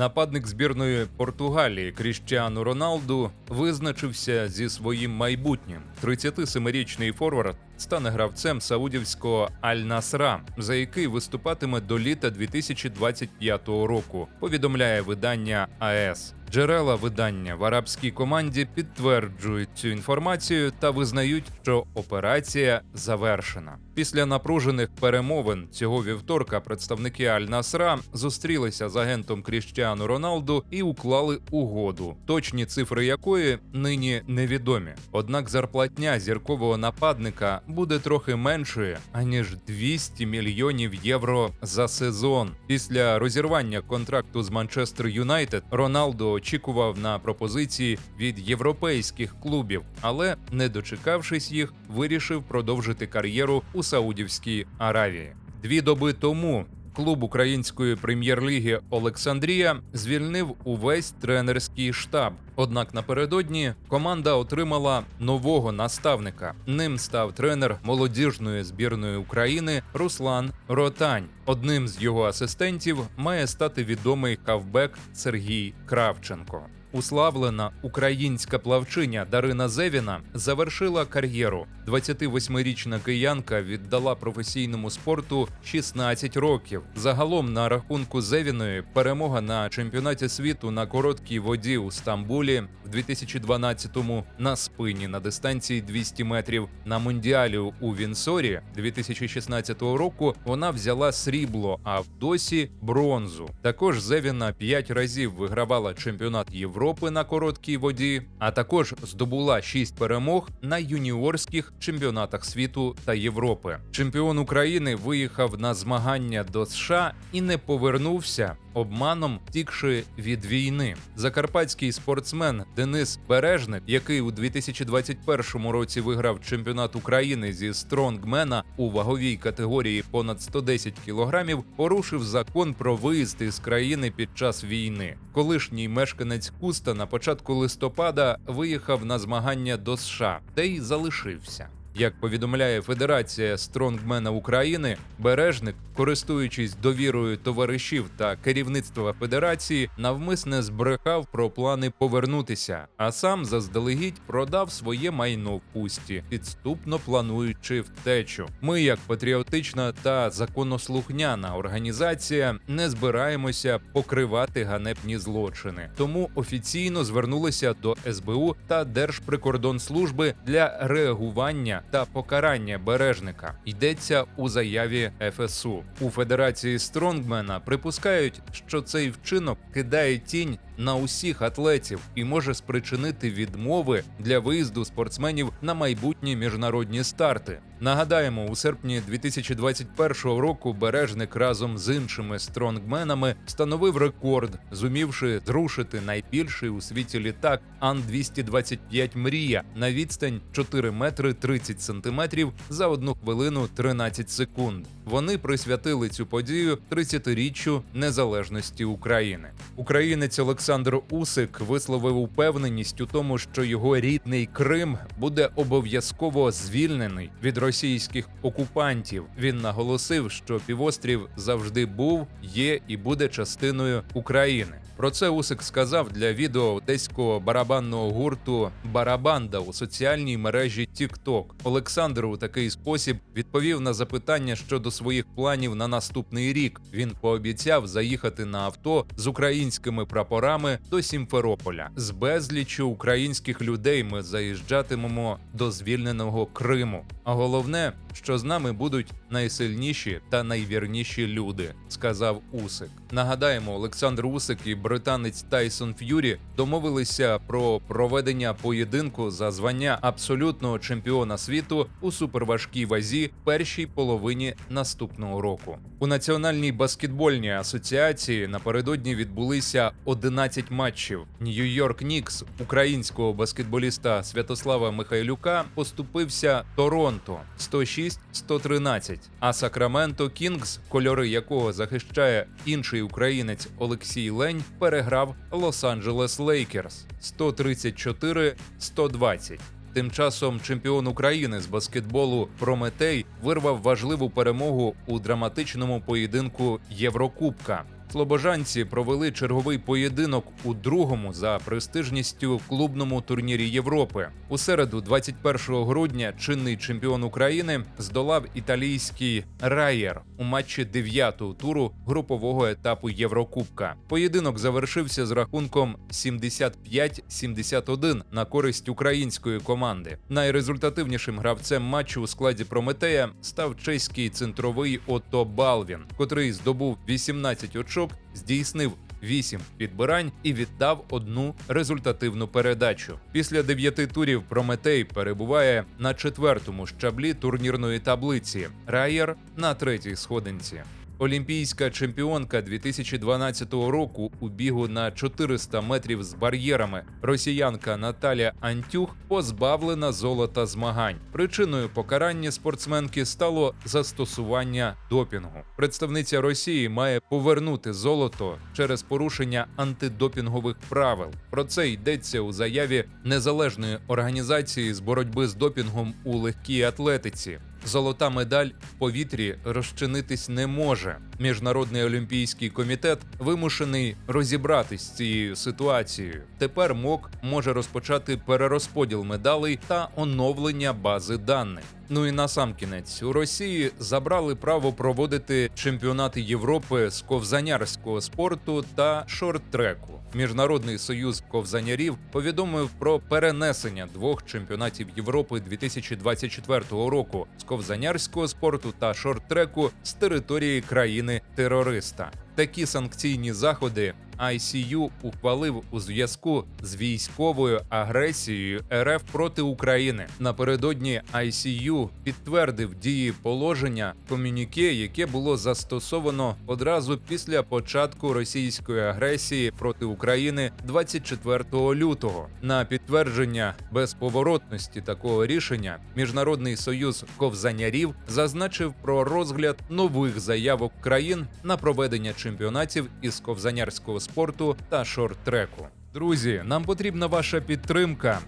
Нападник збірної Португалії Кріштіану Роналду визначився зі своїм майбутнім. 37-річний форвард стане гравцем саудівського Аль-Насра, за який виступатиме до літа 2025 року. Повідомляє видання АЕС. Джерела видання в арабській команді підтверджують цю інформацію та визнають, що операція завершена. Після напружених перемовин цього вівторка представники Аль-Насра зустрілися з агентом Кріштіану Роналду і уклали угоду, точні цифри якої нині невідомі. Однак зарплатня зіркового нападника буде трохи меншою аніж 200 мільйонів євро за сезон. Після розірвання контракту з Манчестер Юнайтед Роналдо очікував на пропозиції від європейських клубів, але, не дочекавшись їх, вирішив продовжити кар'єру у Саудівській Аравії. Дві доби тому клуб української прем'єр-ліги Олександрія звільнив увесь тренерський штаб. Однак напередодні команда отримала нового наставника. Ним став тренер молодіжної збірної України Руслан Ротань. Одним з його асистентів має стати відомий кавбек Сергій Кравченко. Уславлена українська плавчиня Дарина Зевіна завершила кар'єру. 28-річна киянка віддала професійному спорту 16 років. Загалом на рахунку Зевіної перемога на чемпіонаті світу на короткій воді у Стамбулі в 2012-му на спині на дистанції 200 метрів на мундіалі у Вінсорі 2016 року. Вона взяла срібло, а в досі бронзу. Також Зевіна 5 разів вигравала чемпіонат Європи на короткій воді, а також здобула 6 перемог на юніорських чемпіонатах світу та Європи. Чемпіон України виїхав на змагання до США і не повернувся. Обманом втікши від війни, закарпатський спортсмен Денис Бережник, який у 2021 році виграв чемпіонат України зі стронгмена у ваговій категорії понад 110 кілограмів, порушив закон про виїзд із країни під час війни. Колишній мешканець Куста на початку листопада виїхав на змагання до США, де й залишився. Як повідомляє Федерація стронгмена України, бережник, користуючись довірою товаришів та керівництва федерації, навмисне збрехав про плани повернутися, а сам заздалегідь продав своє майно в пусті, підступно плануючи втечу. Ми, як патріотична та законослухняна організація, не збираємося покривати ганебні злочини, тому офіційно звернулися до СБУ та Держприкордонслужби для реагування та покарання бережника. Йдеться у заяві ФСУ. У Федерації Стронгмена припускають, що цей вчинок кидає тінь на усіх атлетів і може спричинити відмови для виїзду спортсменів на майбутні міжнародні старти. Нагадаємо, у серпні 2021 року бережник разом з іншими стронгменами встановив рекорд, зумівши зрушити найбільший у світі літак Ан-225 Мрія на відстань 4 метри 30 сантиметрів за 1 хвилину 13 секунд. Вони присвятили цю подію 30-річчю незалежності України. Українець Олександр Усик висловив упевненість у тому, що його рідний Крим буде обов'язково звільнений від російських окупантів. Він наголосив, що півострів завжди був, є і буде частиною України. Про це Усик сказав для відео одеського барабанного гурту Барабанда у соціальній мережі TikTok. Олександр у такий спосіб відповів на запитання щодо своїх планів на наступний рік. Він пообіцяв заїхати на авто з українськими прапорами до Сімферополя. З безліччю українських людей ми заїжджатимемо до звільненого Криму. А головне, що з нами будуть найсильніші та найвірніші люди, сказав Усик. Нагадаємо, Олександр Усик і британець Тайсон Ф'юрі домовилися про проведення поєдинку за звання абсолютного чемпіона світу у суперважкій вазі першій половині наступного року. У національній баскетбольній асоціації напередодні відбулися 11 матчів. Нью-Йорк Нікс українського баскетболіста Святослава Михайлюка поступився Торонто 106-113, а Сакраменто Кінгс, кольори якого захищає інший українець Олексій Лень, переграв Лос-Анджелес Лейкерс 134-120. Тим часом чемпіон України з баскетболу Прометей вирвав важливу перемогу у драматичному поєдинку Єврокубка. Слобожанці провели черговий поєдинок у другому за престижністю клубному турнірі Європи. У середу, 21 грудня, чинний чемпіон України здолав італійський Раєр у матчі 9-го туру групового етапу Єврокубка. Поєдинок завершився з рахунком 75-71 на користь української команди. Найрезультативнішим гравцем матчу у складі Прометея став чеський центровий Ото Балвін, котрий здобув 18 очок, здійснив 8 підбирань і віддав одну результативну передачу. Після дев'яти турів Прометей перебуває на четвертому щаблі турнірної таблиці. Раєр на третій сходинці. Олімпійська чемпіонка 2012 року у бігу на 400 метрів з бар'єрами росіянка Наталя Антюх позбавлена золота змагань. Причиною покарання спортсменки стало застосування допінгу. Представниця Росії має повернути золото через порушення антидопінгових правил. Про це йдеться у заяві незалежної організації з боротьби з допінгом у легкій атлетиці. Золота медаль в повітрі розчинитись не може. Міжнародний олімпійський комітет вимушений розібратись з цією ситуацією. Тепер МОК може розпочати перерозподіл медалей та оновлення бази даних. Ну і насамкінець у Росії забрали право проводити чемпіонати Європи з ковзанярського спорту та шорт-треку. Міжнародний союз ковзанярів повідомив про перенесення двох чемпіонатів Європи 2024 року з ковзанярського спорту та шорт-треку з території країни-терориста. Такі санкційні заходи ICU ухвалив у зв'язку з військовою агресією РФ проти України. Напередодні ICU підтвердив дії положення комюніке, яке було застосовано одразу після початку російської агресії проти України 24 лютого. На підтвердження безповоротності такого рішення Міжнародний союз ковзанярів зазначив про розгляд нових заявок країн на проведення чемпіонатів із ковзанярського спорту та шорт-треку. Друзі, нам потрібна ваша підтримка.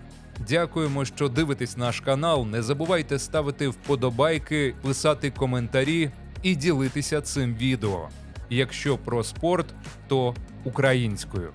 Дякуємо, що дивитесь наш канал. Не забувайте ставити вподобайки, писати коментарі і ділитися цим відео. Якщо про спорт, то українською.